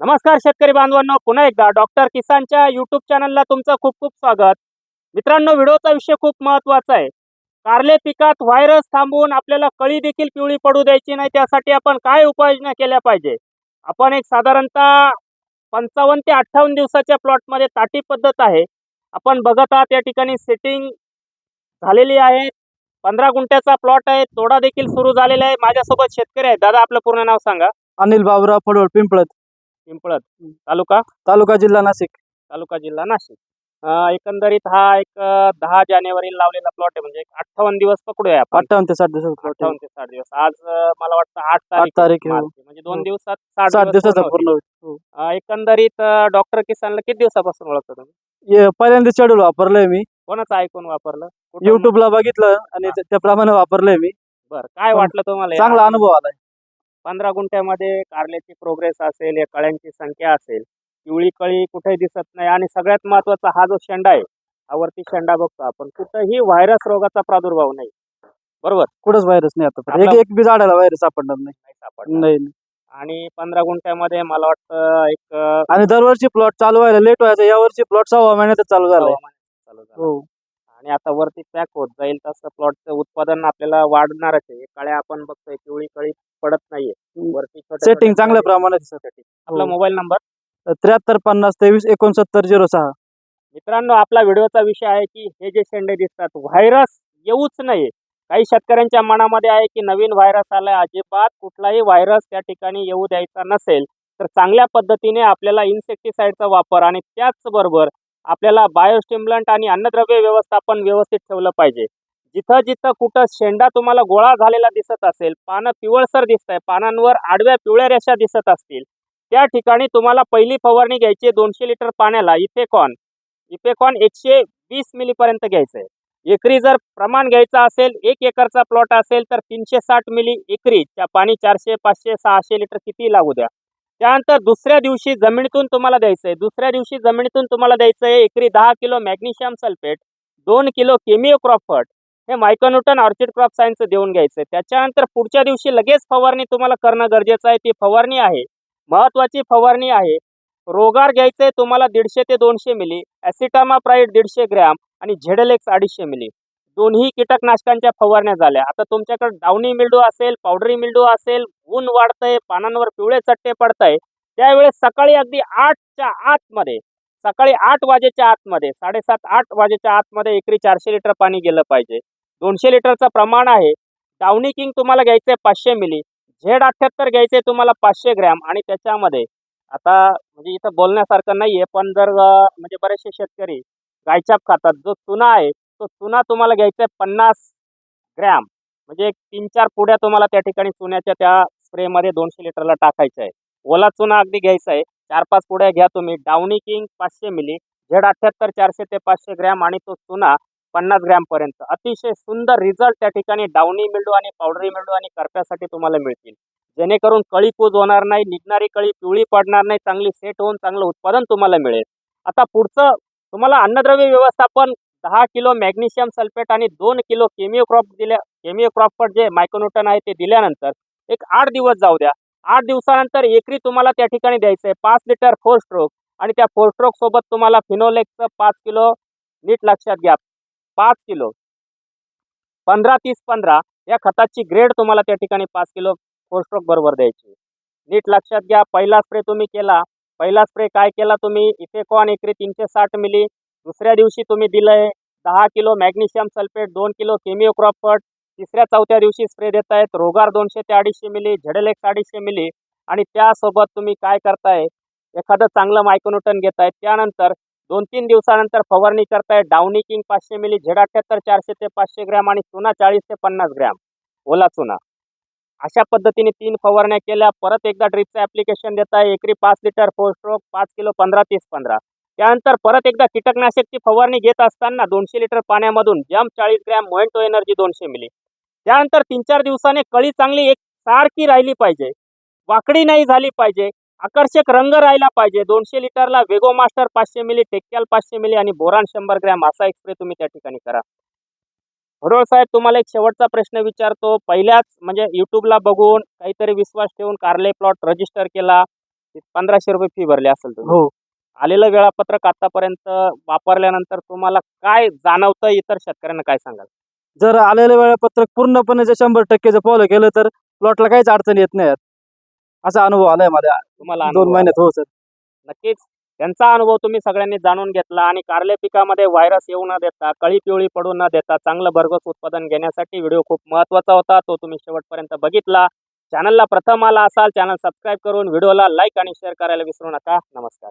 नमस्कार शेतकरी बांधवांनो पुन्हा एकदा डॉक्टर किसानच्या युट्यूब चॅनलला तुमचं खूप खूप स्वागत. मित्रांनो व्हिडिओचा विषय खूप महत्त्वाचा आहे. कारले पिकात व्हायरस थांबवून आपल्याला कळी देखील पिवळी पडू द्यायची नाही त्यासाठी आपण काय उपाययोजना केल्या पाहिजे? आपण एक साधारणतः पंचावन्न ते अठ्ठावन्न दिवसाच्या प्लॉटमध्ये ताटी पद्धत आहे. आपण बघत आहात या ठिकाणी सेटिंग झालेली आहे. पंधरा गुंठ्याचा प्लॉट आहे तोडा देखील सुरू झालेला आहे. माझ्यासोबत शेतकरी आहेत. दादा आपलं पूर्ण नाव सांगा. अनिल बाबुराव फडवळ पिंपळत पिंपळत तालुका? तालुका जिल्हा नाशिक. तालुका जिल्हा नाशिक. अं, एकंदरीत हा एक अं, दहा जानेवारी लावलेला प्लॉट आहे. म्हणजे अठ्ठावन्न दिवस पकडूया आपण. अठ्ठावन्न ते साठ दिवसाचा plot आहे. अठ्ठावन्न ते साठ दिवस. आज अं, मला वाटतं आठ आठ तारीख तारीख आहे, हो. मार्च आहे. म्हणजे दोन हो. दिवसात साठ साठ दिवस दिवसाचा पूर्ण होतील. पूर्ण होईल. अं, एकंदरीत डॉक्टर किसानला किती दिवसापासून ओळखतो तुम्ही? हे पहिल्यांदा शेड्यूल वापरलंय मी. कोणाचं ऐकून वापरलं? कुठं- युट्यूबला बघितलं आणि त्या- त्याप्रमाणे वापरलंय मी. बरं. काय वाटलं तुम्हाला या चांगला अनुभव आलाय. पंधरा गुंठ्यामध्ये कारल्याची प्रोग्रेस असेल या कळ्यांची संख्या असेल पिवळी कळी कुठेही दिसत नाही. आणि सगळ्यात महत्त्वाचा हा जो शेंडा आहे हा वरती शेंडा बघतो आपण. कुठंही व्हायरस रोगाचा प्रादुर्भाव नाही. बरोबर? कुठंच व्हायरस नाही आता. एक एक बी झाडाला व्हायरस सापडणार नाही. नाही सापडणार. नाही नाही. आणि पंधरा गुंठ्यामध्ये मला वाटतं एक आणि दरवर्षी प्लॉट चालू व्हायला लेट व्हायचं. या वर्षी प्लॉट सव्वा महिन्यातच चालू झालाय. हवामान चालू झालं. हो. आणि आता वरती पॅक होत जाईल तसं प्लॉटचं उत्पादन आपल्याला वाढणारच आहे. कळ्या आपण बघतोय पिवळी कळी पडत नाहीये. वरती छोट्या सेटिंग छोट्या चांगल्या प्रमाणात आहे. आपला हो. मोबाईल नंबर त्र्याहत्तर पन्नास तेवीस एकोणसत्तर झिरो सहा. मित्रांनो आपला व्हिडिओचा विषय आहे की हे जे शेंडे दिसतात व्हायरस येऊच नये काही शेतकऱ्यांच्या मनामध्ये आहे की नवीन व्हायरस आलाय अजिबात कुठलाही व्हायरस त्या ठिकाणी येऊ द्यायचा नसेल तर चांगल्या पद्धतीने आपल्याला इन्सेक्टिसाइडचा वापर आणि त्याचबरोबर आपल्याला बायोस्टिम्लंट आणि अन्नद्रव्य व्यवस्थापन व्यवस्थित ठेवलं पाहिजे. जिथं जिथं कुठं शेंडा तुम्हाला गोळा झालेला दिसत असेल पानं पिवळसर दिसत आहे पानांवर आडव्या पिवळ्या रेषा दिसत असतील त्या ठिकाणी तुम्हाला पहिली फवारणी घ्यायची आहे दोनशे लिटर पाण्याला इफेकॉन. इफेकॉन एकशे वीस मिलीपर्यंत घ्यायचं आहे एकरी जर प्रमाण घ्यायचं असेल एक एकरचा प्लॉट असेल तर तीनशे साठ मिली एकरीच्या पाणी चारशे पाचशे सहाशे लिटर किती लागू द्या. त्यानंतर दुसऱ्या दिवशी जमिनीतून तुम्हाला द्यायचं आहे दुसऱ्या दिवशी जमिनीतून तुम्हाला द्यायचं आहे एकरी दहा किलो मॅग्नेशियम सल्फेट दोन किलो केमिओ क्रॉपफट हे मायकोन्यूटन ऑर्चिड क्रॉप सायन्सचं देऊन घ्यायचं आहे त्याच्यानंतर पुढच्या दिवशी लगेच फवारणी तुम्हाला करणं गरजेचं आहे. ती फवारणी आहे. महत्त्वाची फवारणी आहे. रोगार घ्यायचं आहे तुम्हाला दीडशे ते दोनशे मिली ॲसिटामाप्राईड दीडशे ग्रॅम आणि झेडलेक्स अडीचशे मिली. दोन्ही कीटकनाशकांच्या फवारण्या झाल्या. आता तुमच्याकडे डावणी मिल्डो असेल पावडरी मिल्डो असेल ऊन वाढतंय पानांवर पिवळे चट्टे पडताय त्यावेळेस सकाळी अगदी आठच्या आतमध्ये सकाळी आठ वाजेच्या आतमध्ये साडेसात आठ वाजेच्या आतमध्ये एकरी चारशे लिटर पाणी गेलं पाहिजे. दोनशे लिटरचं प्रमाण आहे. डावणी किंग तुम्हाला घ्यायचं आहे पाचशे मिली झेड अठ्ठ्याहत्तर घ्यायचं आहे तुम्हाला पाचशे ग्रॅम आणि त्याच्यामध्ये आता म्हणजे इथं बोलण्यासारखं नाही आहे पण जर म्हणजे बरेचसे शेतकरी गायछाप खातात. जो चुना आहे तो चुना तुम्हाला घ्यायचा आहे पन्नास ग्रॅम. म्हणजे तीन चार पुड्या तुम्हाला त्या ठिकाणी चुन्याच्या त्या स्प्रेमध्ये दोनशे लिटरला टाकायचं आहे ओला चुना अगदी घ्यायचा आहे. चार पाच पुड्या घ्या तुम्ही. डावणी किंग पाचशे मिली. झेड अठ्ठ्याहत्तर चारशे ते पाचशे ग्रॅम आणि तो चुना पन्नास ग्रॅमपर्यंत अतिशय सुंदर रिझल्ट त्या ठिकाणी डावणी मिळू आणि पावडरी मिळू आणि करप्यासाठी तुम्हाला मिळतील. जेणेकरून कळी कूज होणार नाही निघणारी कळी पिवळी पडणार नाही चांगली सेट होऊन चांगलं उत्पादन तुम्हाला मिळेल. आता पुढचं तुम्हाला अन्नद्रव्य व्यवस्थापन दहा किलो मॅग्नेशियम सल्फेट आणि दोन किलो केमिओ क्रॉप दिल्या केमिओ क्रॉपट जे मायक्रोन्यूटन आहे ते दिल्यानंतर एक आठ दिवस जाऊ द्या. आठ दिवसानंतर एकरी तुम्हाला त्या ठिकाणी द्यायचं आहे. पाच लिटर फोर स्ट्रोक आणि त्या फोर स्ट्रोक सोबत तुम्हाला फिनोलेक्सचं पाच किलो नीट लक्षात घ्या. पाच किलो. पंधरा तीस पंधरा या खताची ग्रेड तुम्हाला त्या ठिकाणी पाच किलो फोर स्ट्रोक बरोबर द्यायची नीट लक्षात घ्या. पहिला स्प्रे तुम्ही केला. पहिला स्प्रे काय केला तुम्ही? इफेकॉन एकरी तीनशे साठ मिली दुसऱ्या दिवशी तुम्ही दिलंय दहा किलो मॅग्नेशियम सल्फेट दोन किलो केमिओ क्रॉपट तिसऱ्या चौथ्या दिवशी स्प्रे देतायत रोगार दोनशे ते अडीचशे मिली झेडलेक्स अडीचशे मिली. आणि त्यासोबत तुम्ही काय करताय? एखादं चांगलं मायक्रोन्यूटन घेताय त्यानंतर दोन तीन दिवसानंतर फवारणी करताय डाउनी किंग पाचशे मिली झेड अठ्ठ्याहत्तर चारशे ते पाचशे ग्रॅम आणि चुना चाळीस ते पन्नास ग्रॅम. ओला चुना. अशा पद्धतीने तीन फवारण्या केल्या. परत एकदा ड्रिपचं ॲप्लिकेशन देताय. एकरी पाच लिटर फोर स्ट्रोक पाच किलो पंधरा तीस पंधरा. त्यानंतर परत एकदा कीटकनाशकची फवारणी घेत असताना दोनशे लिटर पाण्यामधून जम चाळीस ग्रॅम मोइंटो एनर्जी दोनशे मिली. त्यानंतर तीन चार दिवसाने कळी चांगली एक सारखी राहिली पाहिजे. वाकडी नाही झाली पाहिजे. आकर्षक रंग राहिला पाहिजे. दोनशे लिटरला वेगो मास्टर पाचशे मिली टेक्याल पाचशे मिली आणि बोरान शंभर ग्रॅम असा एक स्प्रे तुम्ही त्या ठिकाणी करा. भडोळ साहेब तुम्हाला एक शेवटचा प्रश्न विचारतो. पहिल्याच म्हणजे युट्यूबला बघून काहीतरी विश्वास ठेवून कार्ले प्लॉट रजिस्टर केला. पंधराशे रुपये फी भरली असेल तुम्ही. हो. आलेलं वेळापत्रक आतापर्यंत वापरल्यानंतर तुम्हाला काय जाणवतं? इतर शेतकऱ्यांना काय सांगाल? जर आलेलं वेळापत्रक पूर्णपणे जर शंभर टक्के जर फॉलो केलं तर प्लॉटला काहीच अडचण येत नाही. असा अनुभव आलाय माझ्या तुम्हाला दोन महिन्यात. हो सर. नक्कीच. त्यांचा अनुभव तुम्ही सगळ्यांनी जाणून घेतला आणि कारले पिकामध्ये व्हायरस येऊ न देता कळी पिवळी पडू न देता चांगलं भरघोस उत्पादन घेण्यासाठी व्हिडिओ खूप महत्त्वाचा होता. तो तुम्ही शेवटपर्यंत बघितला. चॅनलला प्रथम आला असाल चॅनल सबस्क्राईब करून व्हिडिओला लाईक आणि शेअर करायला विसरू नका. नमस्कार.